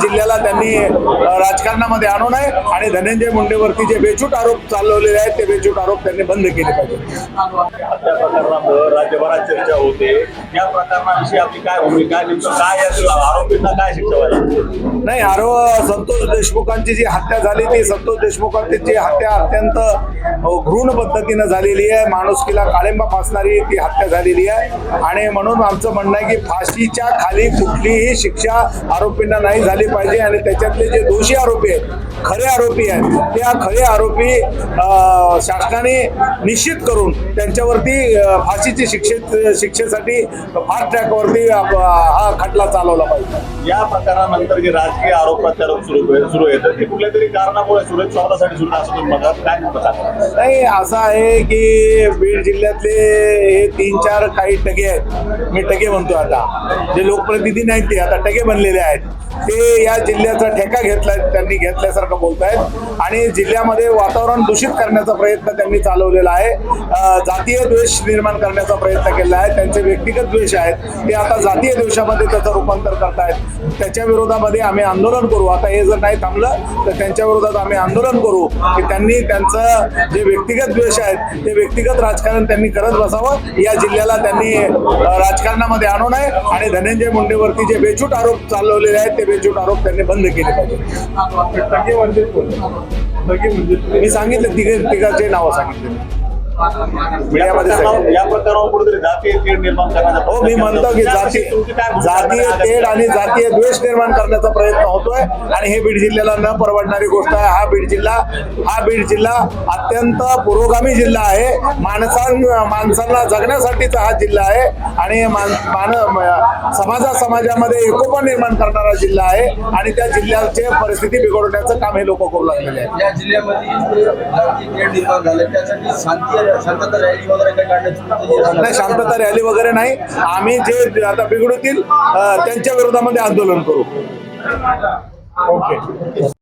जिल्ह्याला त्यांनी राजकारणामध्ये आणू नये आणि धनंजय मुंडेवरती जे बेछूट आरोप चालवलेले आहेत ते बेछूट आरोप त्यांनी बंद केले पाहिजे प्रकरणामुळे राज्यभरात चर्चा होते. या प्रकरणाविषयी आपली काय भूमिका? नेमकं काय आरोपींना काय शिक्षा व्हायला नाही आरो संतोष देशमुखांची जी हत्या झाली ती संतोष देशमुखांची जी हत्या अत्यंत घृण पद्धतीनं झालेली आहे. माणुसकीला काळिंबा फासणारी ती हत्या झालेली आहे. आणि म्हणून आमचं म्हणणं आहे की फाशीच्या खाली कुठलीही शिक्षा आरोपींना नाही झाली. पाहिजे आणि त्याच्यातले जे दोषी आरोपी आहेत खरे आरोपी आहेत त्या खरे आरोपी शासनाने निश्चित करून त्यांच्यावरती फाशीची शिक्षे शिक्षेसाठी फास्ट ट्रॅकवरती हा खटला चालवला पाहिजे. या प्रकारानंतर जे राजकीय आरोप प्रत्यारोप सुरू सुरू आहेत ते कुठल्या तरी कारणामुळे सुरज स्वागतासाठी सुरू असं तुम्ही म्हणतात. काय नाही असं आहे की बीड जिल्ह्यातले हे तीन चार काही टगे आहेत. मी टगे म्हणतो आता. जे लोकप्रतिनिधी नाहीत ते आता टगे बनलेले आहेत. ते या जिल्ह्याचा ठेका घेतला त्यांनी घेतल्यासारखं बोलतायत. आणि जिल्ह्यामध्ये वातावरण दूषित करण्याचा प्रयत्न त्यांनी चालवलेला आहे. जातीय द्वेष निर्माण करण्याचा प्रयत्न केला आहे. त्यांचे व्यक्तिगत द्वेष आहेत. ते आता जातीय द्वेषामध्ये त्याचं रूपांतर करतायत. त्याच्या विरोधामध्ये आम्ही आंदोलन करू. आता हे जर नाही थांबलं तर त्यांच्या विरोधात आम्ही आंदोलन करू. की त्यांनी त्यांचं जे व्यक्तिगत द्वेष आहेत ते व्यक्तिगत राजकारण त्यांनी करत बसावं. या जिल्ह्याला त्यांनी राजकारणामध्ये आणू नये. आणि धनंजय मुंडेवरती जे बेछूट आरोप चालवलेले आहेत ते बेछूट आरोप त्यांनी बंद केले पाहिजे. मी सांगितलं तिघे तिघाचे नावं सांगितले. मीडियामध्ये. या कुठेतरी जातीय तेढ निर्माण करण्याचा हो मी म्हणतो की जाती जातीय आहे? तेढ आणि जातीय द्वेष निर्माण करण्याचा प्रयत्न होतोय आणि हे बीड जिल्ह्याला न परवडणारी गोष्ट आहे हा बीड जिल्हा हा बीड जिल्हा अत्यंत पुरोगामी जिल्हा आहे माणसां माणसांना जगण्यासाठीचा हा जिल्हा आहे आणि मान समाजा समाजामध्ये एकोपा निर्माण करणारा जिल्हा आहे आणि त्या जिल्ह्याची परिस्थिती बिघडवण्याचं काम हे लोक करू लागलेले आहेत या जिल्ह्यामध्ये शांतता रॅली वगैरे काही काढण्याची नाही शांतता रॅली वगैरे नाही. आम्ही जे आता बिघडवतील अं, त्यांच्या विरोधामध्ये आंदोलन करू. ओके.